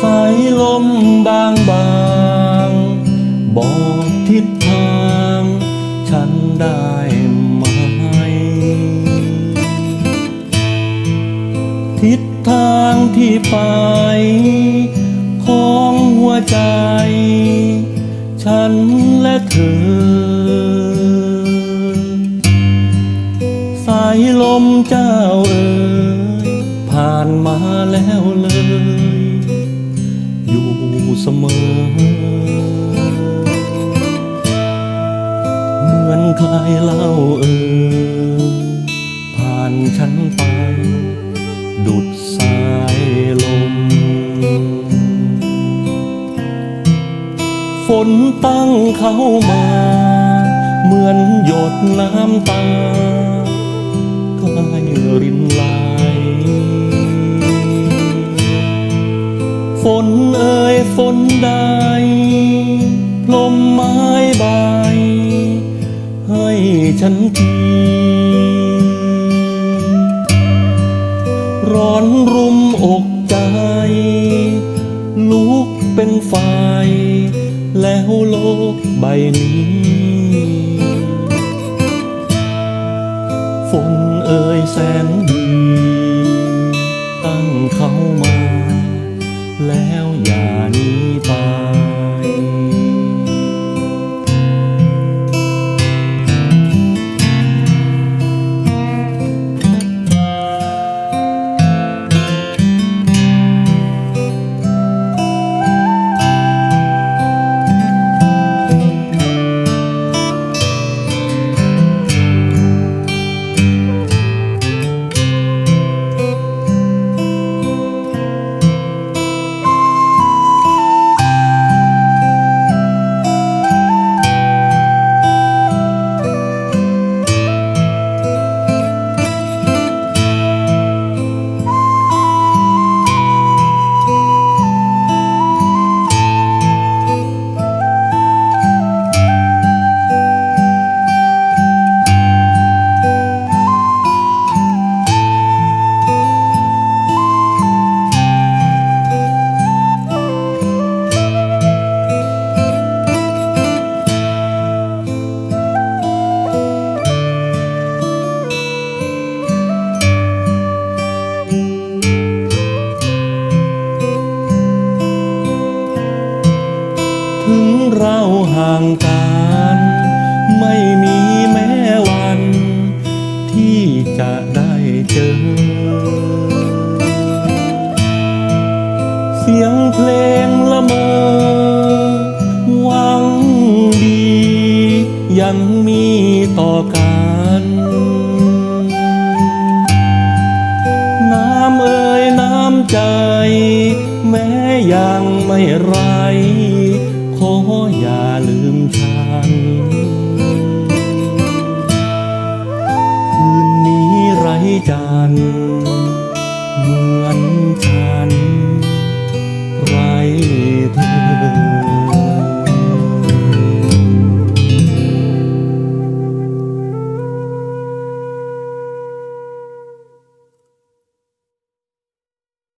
สายลมบางบางบอกทิศทางฉันได้มาให้ทิศทางที่ไป ของหัวใจ ฉันและเธอ สายลมเจ้าเอ๋ยผ่านมาแล้วเลย เสมอ เหมือนใครเล่าเอ่ยผ่านฉันไป ดุดสายลม ฝนตั้งเข้ามา เหมือนหยดน้ำตาใกล้รินไหลฝนเอ่ย ฝนใดพลมไม้ใบ ให้ฉันที ร้อนรุมอกใจ ลุกเป็นไฟ แล้วโลกใบนี้ ฝนเอ่ยแสนดี ตั้งเขามา แล้วอย่า ถึงเราห่างกัน ไม่มีแม้วัน ที่จะได้เจอ เสียงเพลงละเมอหวังดี ยังมีต่อกัน น้ำเอ่ยน้ำใจ แม้ยังไม่ไรข ออย่าลืมฉัน คืนนี้ไรจันทร์